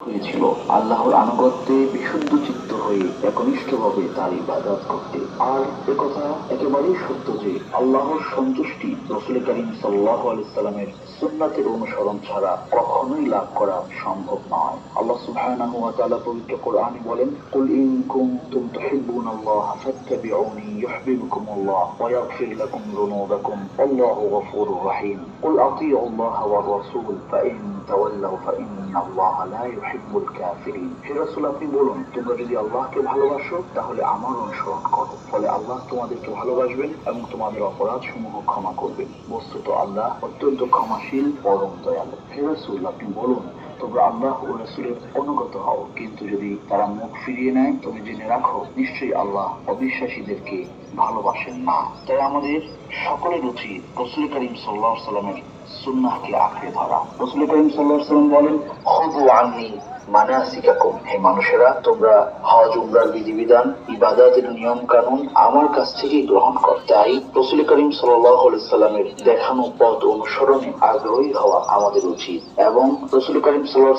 হয়েছিল। আল্লাহর আনুগত্যে বিশুদ্ধ চিত্ত হয়ে একনিষ্ঠভাবে তার ইবাদত করতে। আর একথা একেবারেই সত্য যে আল্লাহর সন্তুষ্টি রসুল করিম সাল্লাহ আলাইসাল্লামের সুন্নাতের অনুসরণ ছাড়া কখনোই লাভ করা সম্ভব নয়। আল্লাহ সুবহানাহু ওয়া তাআলা পবিত্র কোরআনে বলেন, কুল ইন কুনতুম ইউহিব্বুকুমুল্লাহ, ওয়া ইয়াগফির লাকুম যুনুবাকুম, আল্লাহু গফুরুর রহিম। কুল আতিউ আল্লাহ ওয়ার রাসূল ফাইন তাওয়াল্লাউ ফাইন্নাল্লাহা লা ইউহিব্বুল কাফিরিন। হে রাসূল, আপনি বলুন, তোমরা যদি আল্লাহকে ভালোবাসো, তাহলে আমার অনুসরণ করো। ফলে আল্লাহ তোমাদেরকে ভালোবাসবেন এবং তোমাদের অপরাধ সমূহ ক্ষমা করবেন। বস্তুত আল্লাহ অত্যন্ত ক্ষমাশীল, পরম দয়ালু। হে আপনি বলুন তোমরা আল্লাহ ও রসুলের অনুগত হও। কিন্তু যদি তারা মুখ ফিরিয়ে নেয়, তবে জেনে রাখো, নিশ্চয়ই আল্লাহ অবিশ্বাসীদেরকে ভালোবাসেন না। তাই আমাদের সকলের উচিত রসুল করিম সাল্লাহ সাল্লামের সুন্নাহকে আঁকড়ে ধরা। রসুল করিম সাল্লাহ সাল্লাম বলেন, খুদু আননি মানাসিকাকুম। হে মানুষেরা, তোমরা হজ উমরার বিধিবিধান ইবাদতের নিয়ম কানুন আমার কাছ থেকেই গ্রহণ কর। তাই রসুল করিম সাল্লামের দেখানো পথ অনুসরণে আগ্রহী হওয়া আমাদের উচিত। এবং রসুল করিম সাল্লাহ